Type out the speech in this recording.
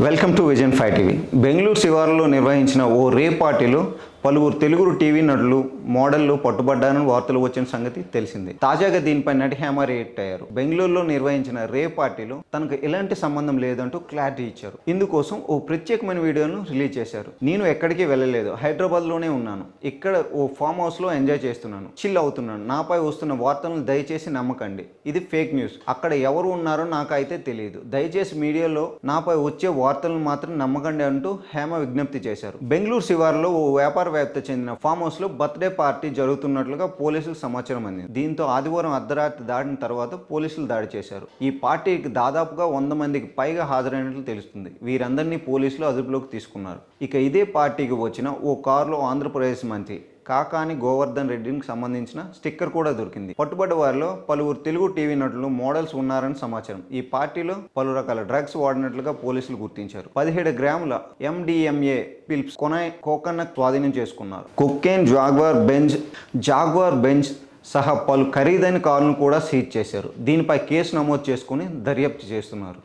Welcome to vision five TV Bengaluru శివారులో నిర్వహించిన ఓ రే పార్టీలో పలువురు తెలుగు టీవీ నటులు మోడళ్ళు పట్టుబడ్డారని వార్తలు వచ్చిన సంగతి తెలిసిందే. తాజాగా దీనిపై నటి హేమ రియాక్ట్ అయ్యారు. బెంగళూరులో నిర్వహించిన రే పార్టీలో తనకు ఎలాంటి సంబంధం లేదంటూ క్లారిటీ ఇచ్చారు. ఇందుకోసం ఓ ప్రత్యేకమైన వీడియోను రిలీజ్ చేశారు. నేను ఎక్కడికి వెళ్ళలేదు. హైదరాబాద్లోనే ఉన్నాను. ఇక్కడ ఓ ఫామ్ హౌస్లో ఎంజాయ్ చేస్తున్నాను. చిల్ అవుతున్నాను. నాపై వస్తున్న వార్తలను దయచేసి నమ్మకండి. ఇది ఫేక్ న్యూస్. అక్కడ ఎవరు ఉన్నారో నాకు అయితే తెలియదు. దయచేసి మీడియాలో నాపై వచ్చే వార్తలను మాత్రం నమ్మకండి అంటూ హేమ విజ్ఞప్తి చేశారు. బెంగళూరు శివారులో ఓ వ్యాపార వ్యాప్తి చెందిన ఫామ్ హౌస్లో బర్త్డే పార్టీ జరుగుతున్నట్లుగా పోలీసులకు సమాచారం అందింది. దీంతో ఆదివారం అర్ధరాత్రి దాటిన తర్వాత పోలీసులు దాడి చేశారు. ఈ పార్టీకి దాదాపుగా వంద మందికి పైగా హాజరైనట్లు తెలుస్తుంది. వీరందరినీ పోలీసులు అదుపులోకి తీసుకున్నారు. ఇక ఇదే పార్టీకి వచ్చిన ఓ కారులో ఆంధ్రప్రదేశ్ మంత్రి కాకాని గోవర్ధన్ రెడ్డికి సంబంధించిన స్టిక్కర్ కూడా దొరికింది. పట్టుబడ్డ వారిలో పలువురు తెలుగు టీవీ నటులు మోడల్స్ ఉన్నారని సమాచారం. ఈ పార్టీలో పలు రకాల డ్రగ్స్ వాడినట్లుగా పోలీసులు గుర్తించారు. పదిహేడు గ్రాముల ఎండిఎంఏ పిల్స్ కొనై కోకన్న స్వాధీనం చేసుకున్నారు. కుక్కేన్ జాగ్వార్ బెంజ్ జాగ్వార్ బెంజ్ సహా పలు ఖరీదైన కార్లను కూడా సీజ్ చేశారు. దీనిపై కేసు నమోదు చేసుకుని దర్యాప్తు చేస్తున్నారు.